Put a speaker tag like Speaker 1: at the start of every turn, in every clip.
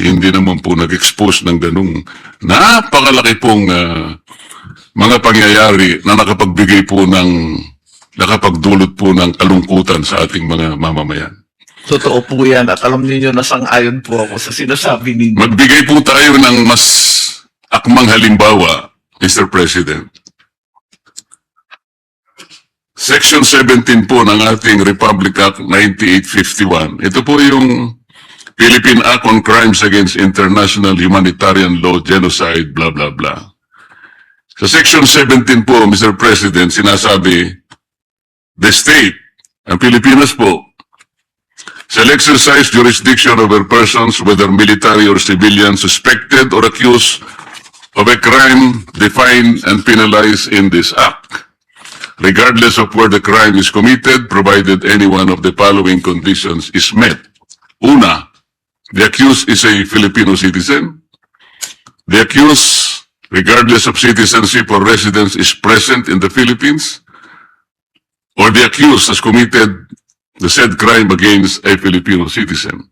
Speaker 1: hindi naman po nag-expose ng ganung napakalaki pong ah, mga pangyayari na nakapagbigay po ng nakapagdulot po ng kalungkutan sa ating mga mamamayan.
Speaker 2: Totoo po yan at alam niyo na sang-ayon po ako sa sinasabi ninyo.
Speaker 1: Magbigay po tayo ng mas akmang halimbawa, Mr. President. Section 17 po ng ating Republic Act 9851. Ito po yung Philippine Act on Crimes Against International Humanitarian Law, Genocide, blah, blah, blah. Sa Section 17 po, Mr. President, sinasabi, the state, ang Pilipinas po, shall exercise jurisdiction over persons, whether military or civilian, suspected or accused of a crime defined and penalized in this act, regardless of where the crime is committed, provided any one of the following conditions is met. Una, the accused is a Filipino citizen. The accused, regardless of citizenship or residence, is present in the Philippines. Or the accused has committed the said crime against a Filipino citizen.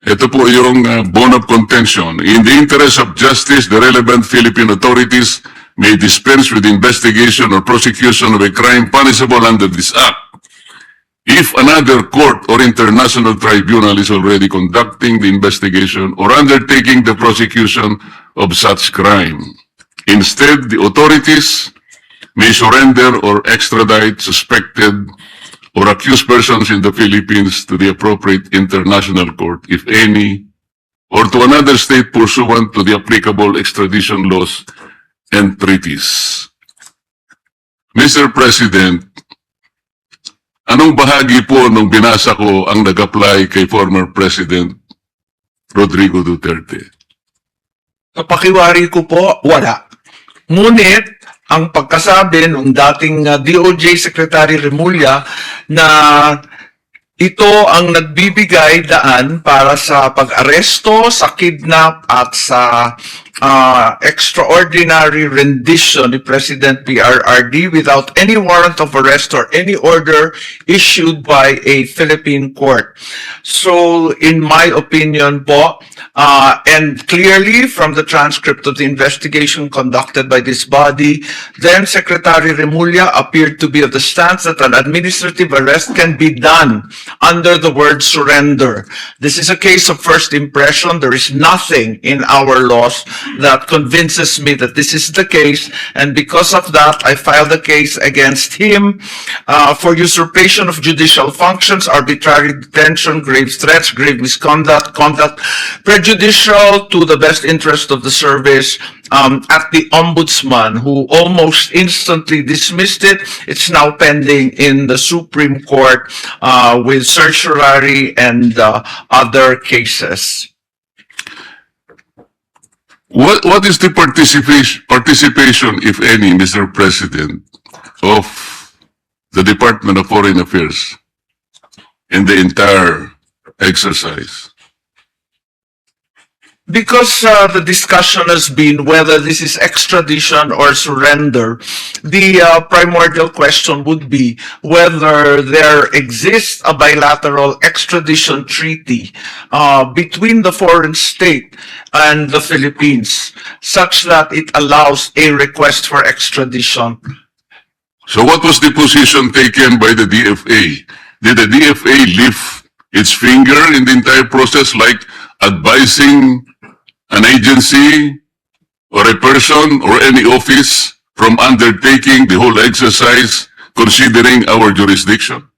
Speaker 1: Ito po yung uh, bone of contention. In the interest of justice, the relevant Philippine authorities may dispense with investigation or prosecution of a crime punishable under this act. If another court or international tribunal is already conducting the investigation or undertaking the prosecution of such crime. Instead, the authorities may surrender or extradite suspected or accused persons in the Philippines to the appropriate international court, if any, or to another state pursuant to the applicable extradition laws and treaties. Mr. President, anong bahagi po nung binasa ko ang nag-apply kay former President Rodrigo Duterte?
Speaker 2: Kapakiwari ko po, wala. Ngunit, ang pagkasabi ng dating uh, DOJ Secretary Remulla na ito ang nagbibigay daan para sa pag-aresto, sa kidnap at sa uh, extraordinary rendition ni President PRRD without any warrant of arrest or any order issued by a Philippine court. So, in my opinion po, uh, and clearly from the transcript of the investigation conducted by this body, then Secretary Remulla appeared to be of the stance that an administrative arrest can be done under the word surrender. This is a case of first impression. There is nothing in our laws that convinces me that this is the case, and because of that, I filed a case against him uh, for usurpation of judicial functions, arbitrary detention, grave threats, grave misconduct, conduct prejudicial to the best interest of the service um, at the ombudsman, who almost instantly dismissed it. It's now pending in the Supreme Court uh, with certiorari and uh, other cases.
Speaker 1: What, what is the participation, participation, if any, Mr. President, of the Department of Foreign Affairs in the entire exercise?
Speaker 2: Because uh, the discussion has been whether this is extradition or surrender, the uh, primordial question would be whether there exists a bilateral extradition treaty uh, between the foreign state and the Philippines, such that it allows a request for extradition.
Speaker 1: So what was the position taken by the DFA? Did the DFA lift its finger in the entire process like advising an agency or a person or any office from undertaking the whole exercise considering our jurisdiction?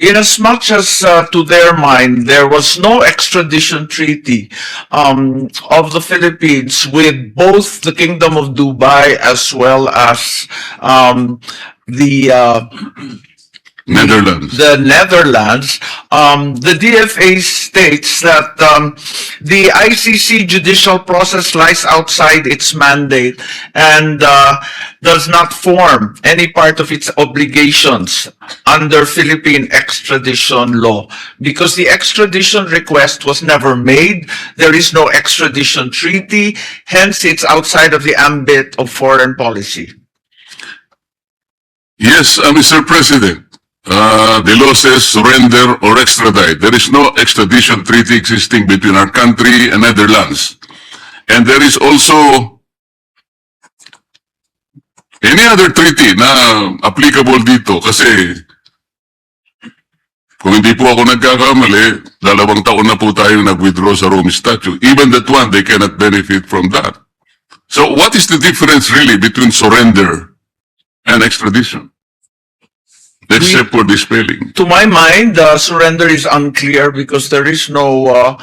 Speaker 2: Inasmuch as uh, to their mind, there was no extradition treaty um, of the Philippines with both the Kingdom of Dubai as well as um, the uh,
Speaker 1: Netherlands.
Speaker 2: the Netherlands, um, the DFA states that um, the ICC judicial process lies outside its mandate and uh, does not form any part of its obligations under Philippine extradition law. Because the extradition request was never made, there is no extradition treaty, hence it's outside of the ambit of foreign policy.
Speaker 1: Yes, uh, Mr. President. Uh, the law says surrender or extradite. There is no extradition treaty existing between our country and Netherlands. And there is also any other treaty na applicable dito kasi kung hindi po ako nagkakamali, dalawang taon na po tayo nag-withdraw sa Rome Statute. Even that one, they cannot benefit from that. So what is the difference really between surrender and extradition? Except for the spelling.
Speaker 2: To my mind, the surrender is unclear because there is no uh,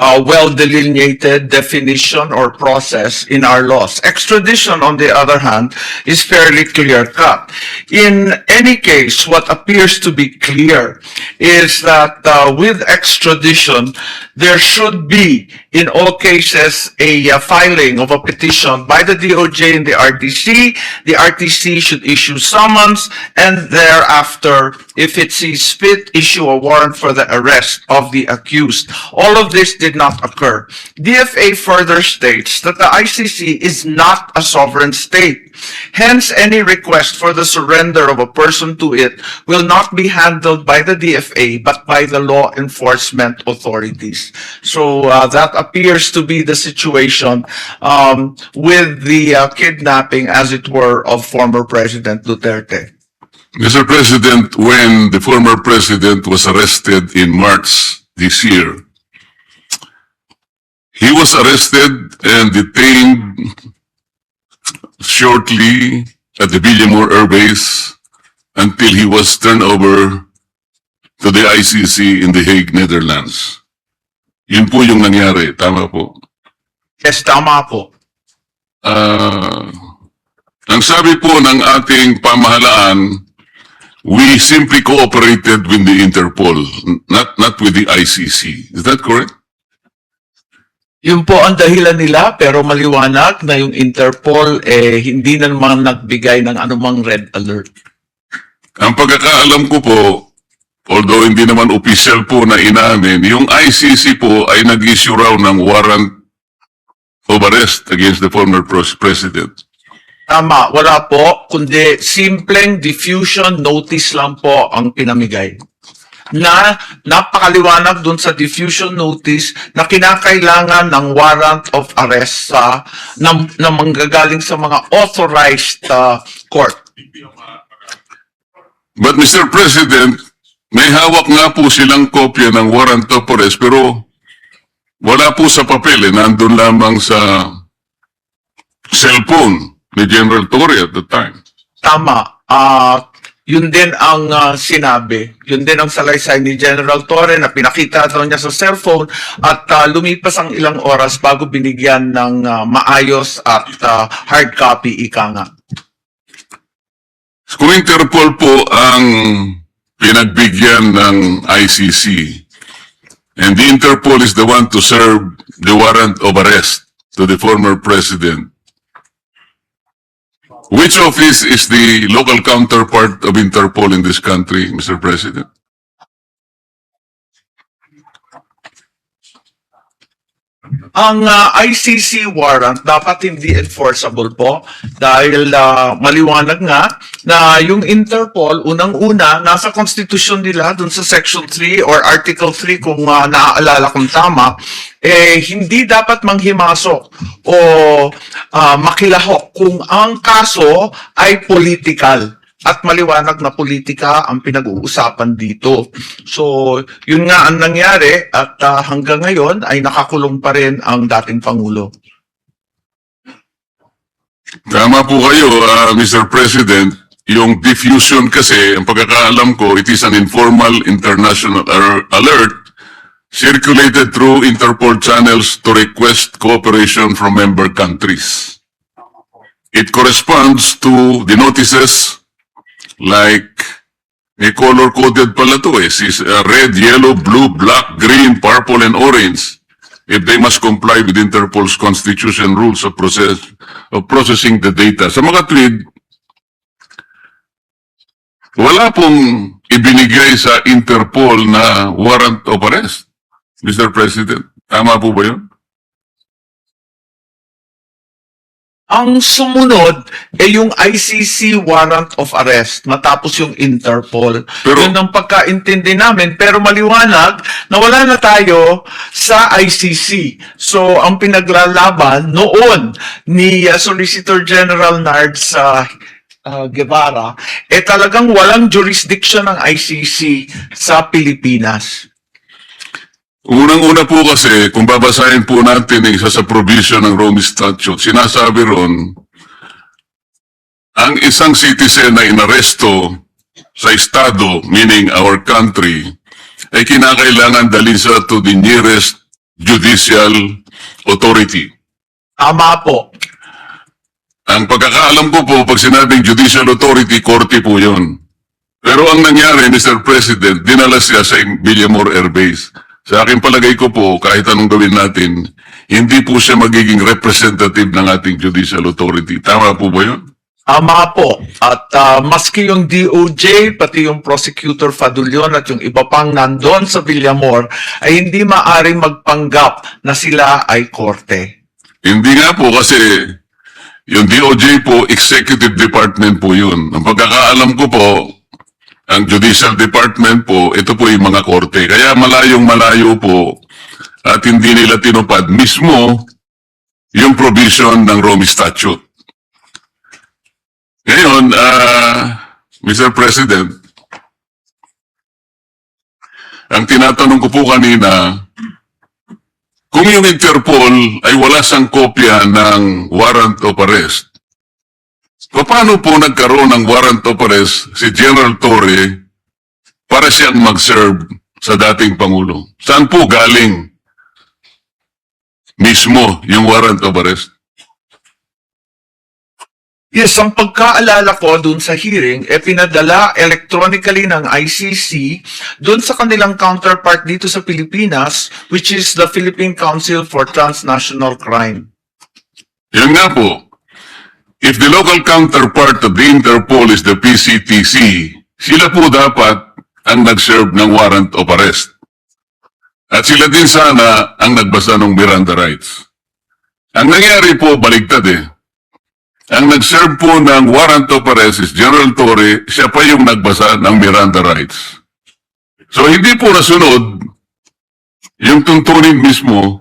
Speaker 2: uh, well-delineated definition or process in our laws. Extradition, on the other hand, is fairly clear-cut. In any case, what appears to be clear is that uh, with extradition, there should be, in all cases, a uh, filing of a petition by the DOJ and the RTC. The RTC should issue summons and thereafter, if it sees fit, issue a warrant for the arrest of the accused. All of this did not occur. DFA further states that the ICC is not a sovereign state. Hence, any request for the surrender of a person to it will not be handled by the DFA but by the law enforcement authorities. So uh, that appears to be the situation um, with the uh, kidnapping, as it were, of former President Duterte.
Speaker 1: Mr. President, when the former president was arrested in March this year, he was arrested and detained shortly at the Villamore Air Base until he was turned over to the ICC in The Hague, Netherlands. Yun po yung nangyari, tama po.
Speaker 2: Yes, tama po.
Speaker 1: Ah, ang sabi po ng ating pamahalaan, we simply cooperated with the Interpol, not not with the ICC. Is that correct?
Speaker 2: Yun po ang dahilan nila pero maliwanag na yung Interpol eh hindi na naman nagbigay ng anumang red alert.
Speaker 1: Ang pagkakaalam ko po, although hindi naman official po na inamin, yung ICC po ay nag-issue raw ng warrant of arrest against the former president.
Speaker 2: Tama, wala po, kundi simpleng diffusion notice lang po ang pinamigay. Na napakaliwanag dun sa diffusion notice na kinakailangan ng warrant of arrest sa na, na manggagaling sa mga authorized uh, court.
Speaker 1: But Mr. President, may hawak nga po silang kopya ng warrant of arrest pero wala po sa papel eh, nandun lamang sa cellphone ni General Torre at the time.
Speaker 2: Tama. Ah, yun din ang ah, sinabi. Yun din ang salaysay ni General Torre na pinakita daw niya sa cellphone at ah, lumipas ang ilang oras bago binigyan ng ah, maayos at ah, hard copy ika nga.
Speaker 1: Kung Interpol po ang pinagbigyan ng ICC, and the Interpol is the one to serve the warrant of arrest to the former president, which office is the local counterpart of Interpol in this country, Mr. President?
Speaker 2: Ang ah, ICC warrant dapat hindi enforceable po dahil ah, maliwanag nga na yung Interpol unang-una nasa konstitusyon nila dun sa section 3 or article 3 kung ah, naaalala kong tama eh hindi dapat manghimasok o ah, makilahok kung ang kaso ay political at maliwanag na politika ang pinag-uusapan dito. So, yun nga ang nangyari at ah, hanggang ngayon ay nakakulong pa rin ang dating Pangulo.
Speaker 1: Tama po kayo, ah, Mr. President. Yung diffusion kasi, ang pagkakaalam ko, it is an informal international alert circulated through Interpol channels to request cooperation from member countries. It corresponds to the notices like may color-coded pala to eh. Sis- uh, red, yellow, blue, black, green, purple, and orange if they must comply with Interpol's constitution rules of process of processing the data. Sa mga tweet, wala pong ibinigay sa Interpol na warrant of arrest, Mr. President. Tama po ba yun?
Speaker 2: Ang sumunod ay yung ICC warrant of arrest matapos yung Interpol.
Speaker 1: Pero-
Speaker 2: Yun ang pagkaintindi namin pero maliwanag na wala na tayo sa ICC. So ang pinaglalaban noon ni uh, Solicitor General Nard sa uh, Guevara eh talagang walang jurisdiction ng ICC sa Pilipinas.
Speaker 1: Unang-una po kasi, kung babasahin po natin yung isa sa provision ng Rome Statute, sinasabi ron, ang isang citizen na inaresto sa estado, meaning our country, ay kinakailangan dalhin sa to the nearest judicial authority.
Speaker 2: Tama po.
Speaker 1: Ang pagkakaalam ko po, pag sinabing judicial authority, korte po yun. Pero ang nangyari, Mr. President, dinala siya sa Villamor Air Base. Sa aking palagay ko po, kahit anong gawin natin, hindi po siya magiging representative ng ating judicial authority. Tama po ba yun?
Speaker 2: Tama po. At ah, maski yung DOJ, pati yung prosecutor Fadulion at yung iba pang nandun sa Villamor, ay hindi maaring magpanggap na sila ay korte.
Speaker 1: Hindi nga po kasi yung DOJ po, executive department po yun. Ang pagkakaalam ko po, ang judicial department po, ito po yung mga korte. Kaya malayong malayo po at hindi nila tinupad mismo yung provision ng Rome Statute. Ngayon, ah, Mr. President, ang tinatanong ko po kanina, kung yung Interpol ay wala sang kopya ng warrant of arrest, paano po nagkaroon ng warrant of arrest si General Torre para siyang mag-serve sa dating Pangulo? Saan po galing mismo yung warrant of arrest?
Speaker 2: Yes, ang pagkaalala ko dun sa hearing, eh pinadala electronically ng ICC dun sa kanilang counterpart dito sa Pilipinas, which is the Philippine Council for Transnational Crime.
Speaker 1: Yun nga po. If the local counterpart of the Interpol is the PCTC, sila po dapat ang nag-serve ng warrant of arrest. At sila din sana ang nagbasa ng Miranda rights. Ang nangyari po, baligtad eh. Ang nag-serve po ng warrant of arrest is General Torre, siya pa yung nagbasa ng Miranda rights. So hindi po nasunod yung tuntunin mismo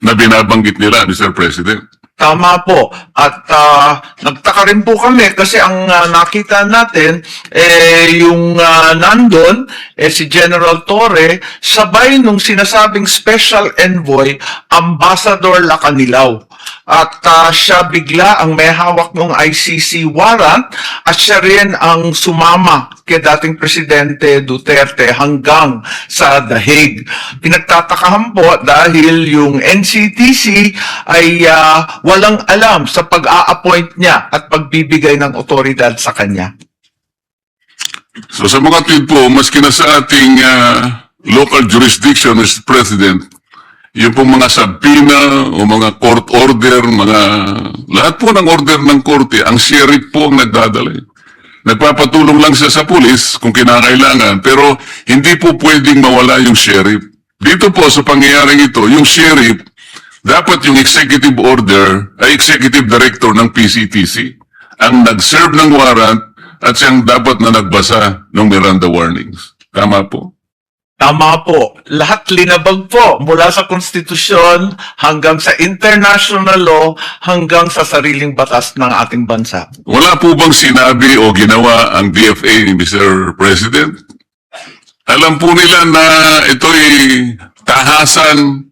Speaker 1: na binabanggit nila, Mr. President.
Speaker 2: Tama po. At ah, nagtaka rin po kami kasi ang ah, nakita natin, eh, yung ah, nandun, eh, si General Torre, sabay nung sinasabing special envoy, Ambassador Lacanilaw. At ah, siya bigla ang may hawak ng ICC warrant at siya rin ang sumama kay dating Presidente Duterte hanggang sa The Hague. Pinagtatakahan po dahil yung NCTC ay ah, walang alam sa pag-a-appoint niya at pagbibigay ng otoridad sa kanya.
Speaker 1: So sa mga tweet po, maski na sa ating ah, local jurisdiction, Mr. President, yung pong mga sabina o mga court order, mga lahat po ng order ng korte, ang sheriff po ang nagdadala. Nagpapatulong lang siya sa pulis kung kinakailangan, pero hindi po pwedeng mawala yung sheriff. Dito po sa pangyayaring ito, yung sheriff, dapat yung executive order ay executive director ng PCTC ang nag-serve ng warrant at siyang dapat na nagbasa ng Miranda warnings. Tama po?
Speaker 2: Tama po. Lahat linabag po mula sa konstitusyon hanggang sa international law hanggang sa sariling batas ng ating bansa.
Speaker 1: Wala po bang sinabi o ginawa ang DFA, Mr. President? Alam po nila na ito'y tahasan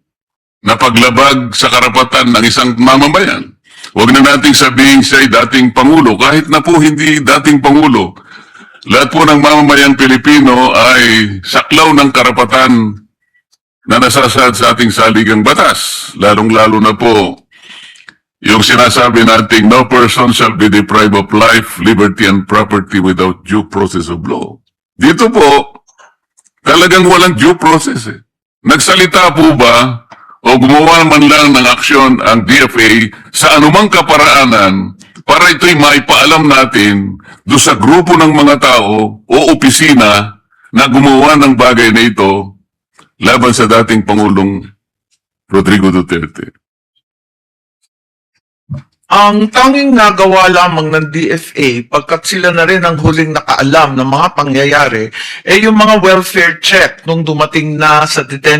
Speaker 1: na paglabag sa karapatan ng isang mamamayan. Huwag na nating sabihin siya'y dating Pangulo, kahit na po hindi dating Pangulo. Lahat po ng mamamayang Pilipino ay saklaw ng karapatan na nasasad sa ating saligang batas. Lalong-lalo na po yung sinasabi nating no person shall be deprived of life, liberty, and property without due process of law. Dito po, talagang walang due process eh. Nagsalita po ba o gumawa man lang ng aksyon ang DFA sa anumang kaparaanan para ito'y maipaalam natin do sa grupo ng mga tao o opisina na gumawa ng bagay na ito laban sa dating Pangulong Rodrigo Duterte.
Speaker 2: Ang tanging nagawa lamang ng DFA pagkat sila na rin ang huling nakaalam ng mga pangyayari ay yung mga welfare check nung dumating na sa detention